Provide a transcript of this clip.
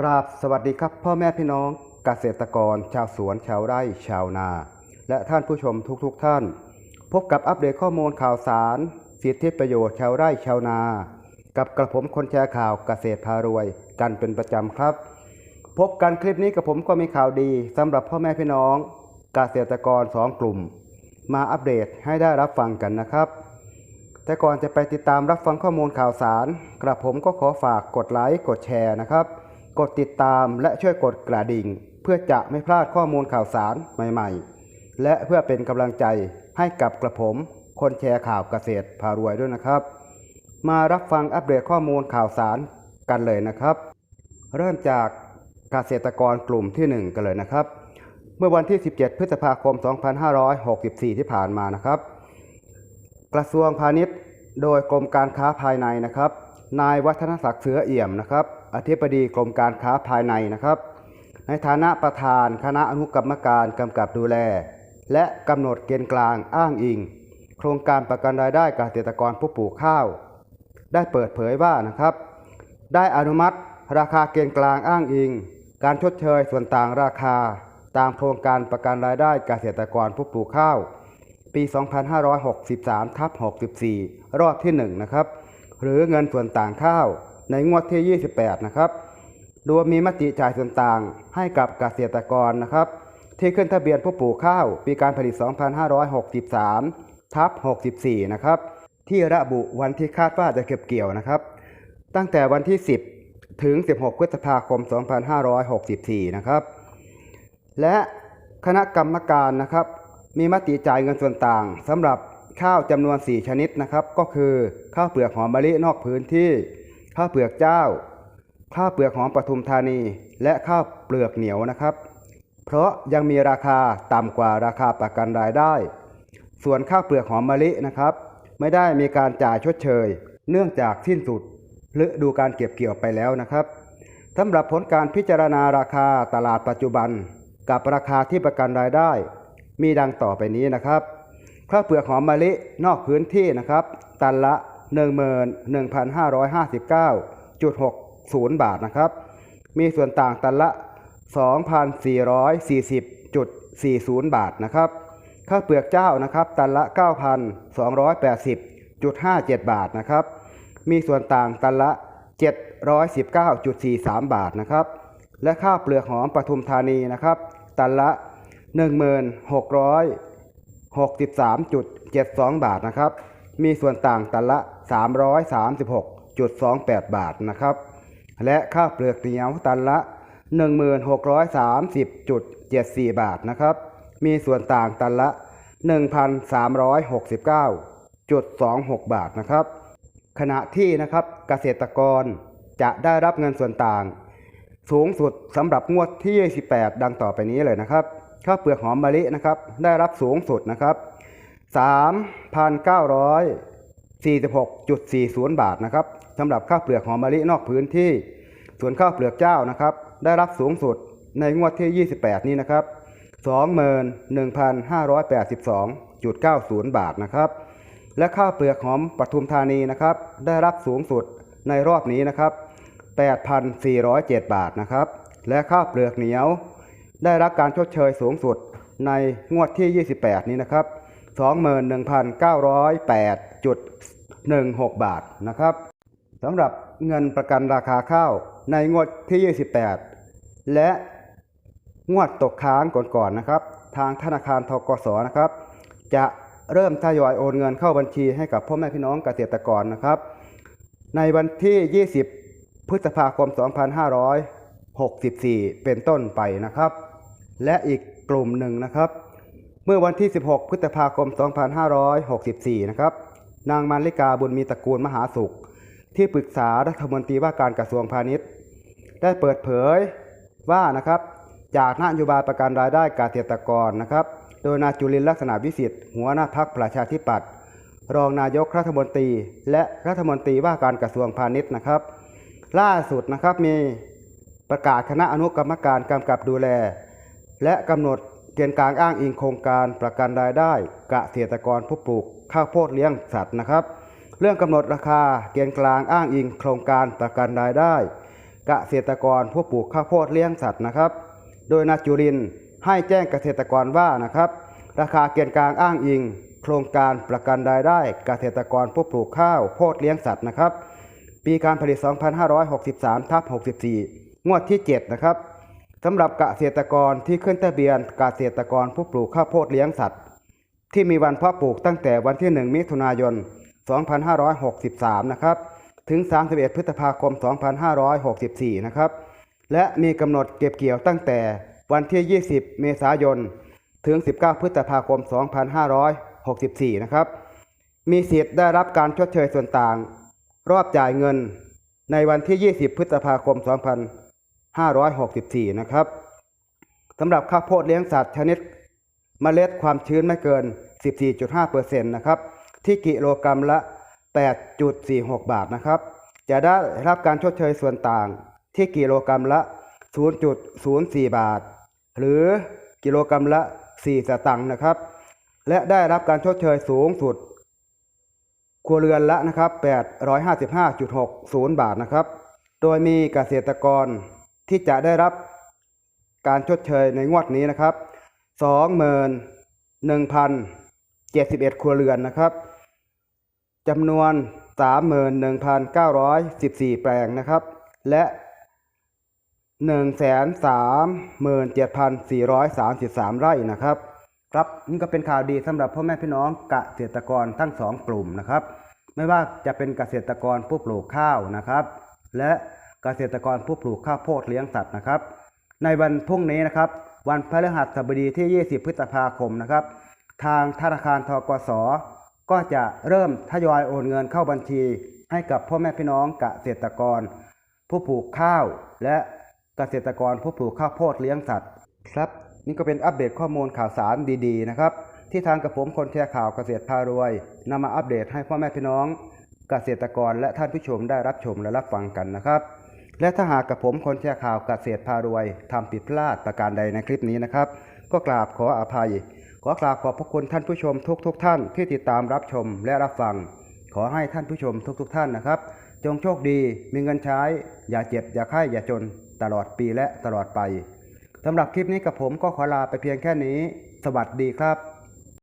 กราบสวัสดีครับ พ่อแม่พี่น้องเกษตรกร ชาวสวนชาวไร่ชาวนา และท่านผู้ชมทุกๆทท่าน พบกับอัปเดตข้อมูลข่าวสาร สิทธิประโยชน์ชาวไร่ชาวนา กับกระผมคนแชร์ข่าวเกษตรพารวย กันเป็นประจำครับ พบกันคลิปนี้กับผมก็มีข่าวดีสำหรับพ่อแม่พี่น้องเกษตรกรสองกลุ่ม มาอัปเดตให้ได้รับฟังกันนะครับแต่ก่อนจะไปติดตามรับฟังข้อมูลข่าวสาร กระผมก็ขอฝากกดไลค์กดแชร์นะครับ กดติดตามและช่วยกดกระดิ่ง เพื่อจะไม่พลาดข้อมูลข่าวสารใหม่ๆ และเพื่อเป็นกำลังใจให้กับกระผม คนแชร์ข่าวเกษตรพารวยด้วยนะครับ มารับฟังอัปเดตข้อมูลข่าวสารกันเลยนะครับ เริ่มจากเกษตรกรกลุ่มที่ 1 กันเลยนะครับ เมื่อวันที่ 17 พฤษภาคม 2564 ที่ผ่านมานะครับ กระทรวงพาณิชย์ โดยกรมการค้าภายในนะครับ นายวัฒนศักดิ์เสือเอี่ยมนะครับ อธิบดีกรมการค้าภายในนะครับ ในฐานะประธานคณะอนุกรรมการกำกับดูแล และกำหนดเกณฑ์กลางอ้างอิง โครงการประกันรายได้เกษตรกรผู้ปลูกข้าว ได้เปิดเผยว่านะครับ ได้อนุมัติราคาเกณฑ์กลางอ้างอิง การชดเชยส่วนต่างราคา ตามโครงการประกันรายได้เกษตรกรผู้ปลูกข้าว ปี 2563ทับ64 รอบที่ 1 นะครับ หรือเงินส่วนต่างข้าว ในงวดที่ 28 นะครับ โดยมีมติจ่ายส่วนต่างให้กับเกษตรกรนะครับ ที่ขึ้นทะเบียนผู้ปลูกข้าว ปีการผลิต 2563 ทับ 64 นะครับ ที่ระบุวันที่คาดว่าจะเก็บเกี่ยวนะครับ ตั้งแต่วันที่ 10 ถึง 16 พฤษภาคม 2564 นะครับ และคณะกรรมการนะครับ มีมติจ่ายเงินส่วนต่างสำหรับข้าวจำนวน 4 ชนิดนะครับ ก็คือข้าวเปลือกหอมมะลินอกพื้นที่ ข้าวเปลือกเจ้า ข้าวเปลือกหอมปทุมธานี และข้าวเปลือกเหนียวนะครับ เพราะยังมีราคาต่ำกว่าราคาประกันรายได้ ส่วนข้าวเปลือกหอมมะลินะครับ ไม่ได้มีการจ่ายชดเชย เนื่องจากสิ้นสุดฤดูการเก็บเกี่ยวไปแล้วนะครับสำหรับผลการพิจารณาราคาตลาดปัจจุบัน กับราคาที่ประกันรายได้ มีดังต่อไปนี้นะครับข้าวเปลือกหอมมะลินอกพื้นที่นะครับ ตันละ 11,559.60 บาทนะครับ มีส่วนต่างตันละ 2,440.40 บาทนะครับ ข้าวเปลือกเจ้านะครับตันละ 9,280.57 บาทนะครับ มีส่วนต่างตันละ 719.43 บาทนะครับ และข้าวเปลือกหอมปทุมธานีนะครับ ตันละ 1663.72 บาทนะครับ มีส่วนต่างตันละ 336.28 บาทนะครับ และข้าวเปลือกเหนียวตันละ 1630.74 บาทนะครับ มีส่วนต่างตันละ 1,369.26 บาทนะครับ ขณะที่นะครับเกษตรกรจะได้รับเงินส่วนต่าง สูงสุดสำหรับงวดที่ 28 ดังต่อไปนี้เลยนะครับข้าวเปลือกหอมมะลินะครับ ได้รับสูงสุดนะครับ 3,946.40 บาทนะครับสำหรับข้าวเปลือกหอมมะลินอกพื้นที่ ส่วนข้าวเปลือกเจ้านะครับ ได้รับสูงสุดในงวดที่ 28 นี้นะครับ 21,582.90 บาทนะครับ และข้าวเปลือกหอมปทุมธานีนะครับ ได้รับสูงสุดในรอบนี้นะครับ 8,407 บาทนะครับ และข้าวเปลือกเหนียว ได้รับการชดเชยสูงสุดในงวดที่ 28 นี้นะครับ 21,908.16 บาทนะครับสำหรับเงินประกันราคาข้าวในงวดที่ 28 และงวดตกค้างก่อนๆนะครับ ทางธนาคารทกสนะครับ จะเริ่มทยอยโอนเงินเข้าบัญชีให้กับพ่อแม่พี่น้องเกษตรกรนะครับ ในวันที่ 20 พฤษภาคม 2564 เป็นต้นไปนะครับ และอีกกลุ่มหนึ่งนะครับ เมื่อวันที่ 16 พฤษภาคม 2564 นะครับ นางมาริกาบุญมีตระกูลมหาสุข ที่ปรึกษารัฐมนตรีว่าการกระทรวงพาณิชย์ ได้เปิดเผยว่านะครับ จากนโยบายประกันรายได้เกษตรกรนะครับ โดยนายจุลินลักษณะวิสิทธิ์หัวหน้าพักประชาธิปัตย์รองนายกรัฐมนตรี และรัฐมนตรีว่าการกระทรวงพาณิชย์นะครับ ล่าสุดนะครับมีประกาศคณะอนุกรรมการกำกับดูแล และกำหนด เกณฑ์กลางอ้างอิงโครงการประกันรายได้เกษตรกรผู้ปลูกข้าวโพดเลี้ยงสัตว์นะครับ เรื่องกำหนดราคาเกณฑ์กลางอ้างอิงโครงการประกันรายได้เกษตรกรผู้ปลูกข้าวโพดเลี้ยงสัตว์นะครับ โดยนาจุรินให้แจ้งเกษตรกรว่านะครับ ราคาเกณฑ์กลางอ้างอิง โครงการประกันรายได้เกษตรกรผู้ปลูกข้าวโพดเลี้ยงสัตว์นะครับ ปีการผลิต 2563ทับ64 งวดที่ 7 นะครับ สำหรับเกษตรกรที่ขึ้นทะเบียนเกษตรกรผู้ปลูกข้าวโพดเลี้ยงสัตว์ ที่มีวันเพาะปลูกตั้งแต่วันที่ 1 มิถุนายน 2563 นะครับ ถึง 31 พฤษภาคม 2564 นะครับ และมีกำหนดเก็บเกี่ยวตั้งแต่วันที่ 20 เมษายน ถึง 19 พฤษภาคม 2564 นะครับ มีสิทธิ์ได้รับการชดเชยส่วนต่าง รอบจ่ายเงินในวันที่ 20 พฤษภาคม 2564 นะครับสำหรับข้าวโพดเลี้ยงสัตว์ชนิดเมล็ดความชื้นไม่เกิน 14.5%นะครับที่กิโลกรรัมละ 8.46 บาทนะครับ จะได้รับการชดเชยส่วนต่างที่กิโลกรรัมละ 0.04 บาท หรือกิโลกรรัมละ 4 สตางค์นะครับ และได้รับการชดเชยสูงสุดครัวเรือนละนะครับ855.60 บาทนะครับ โดยมีเกษตรกร ที่จะได้รับการชดเชยในงวดนี้นะครับ21,071 ครัวเรือนนะครับจำนวน 31,914 แปลงนะครับ และ 137,433 ไร่นะครับ ครับนี่ก็เป็นข่าวดีสำหรับพ่อแม่พี่น้องเกษตรกรทั้งสองกลุ่มนะครับ ไม่ว่าจะเป็นเกษตรกรผู้ปลูกข้าวนะครับ และ เกษตรกรผู้ปลูกข้าวโพดเลี้ยงสัตว์นะครับ ในวันพรุ่งนี้นะครับ วันพฤหัสบดีที่ 20 พฤษภาคมนะครับ ทางธนาคารทกสก็จะเริ่มทยอยโอนเงินเข้าบัญชี ให้กับพ่อแม่พี่น้องเกษตรกร ผู้ปลูกข้าว และเกษตรกรผู้ปลูกข้าวโพดเลี้ยงสัตว์ครับนี่ก็เป็นอัปเดตข้อมูลข่าวสารดีๆนะครับ ที่ทางกระผมคนแชร์ข่าวเกษตรพารวยนำมาอัปเดตให้พ่อแม่พี่น้อง เกษตรกรและท่านผู้ชมได้รับชมและรับฟังกันนะครับ และถ้าหากกระผมคนแชร์ข่าวกเกษตรพารวยทำผิดพลาดประการใดในคลิปนี้นะครับ ก็กราบขออภัย ขอกราบขอบพระคุณท่านผู้ชมทุกๆทท่านที่ติดตามรับชมและรับฟัง ขอให้ท่านผู้ชมทุกๆทท่านนะครับ จงโชคดีมีเงินใช้ อย่าเจ็บ อย่าไข้อย่าจน ตลอดปีและตลอดไปสำหรับคลิปนี้กับผมก็ขอลาไปเพียงแค่นี้ สวัสดีครับ